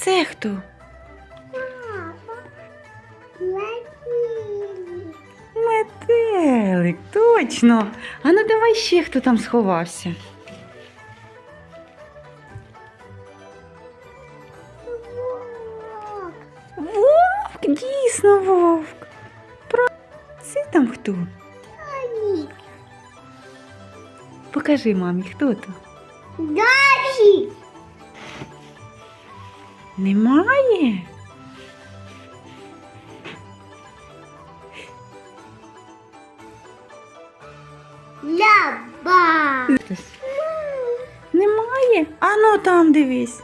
це хто? Метелик, точно. А ну давай ще хто там сховався. Вовк. Вовк, дійсно вовк. Про це там хто? Покажи мамі, хто то. Далі. Немає? Ляба. Немає? А ну там дивись.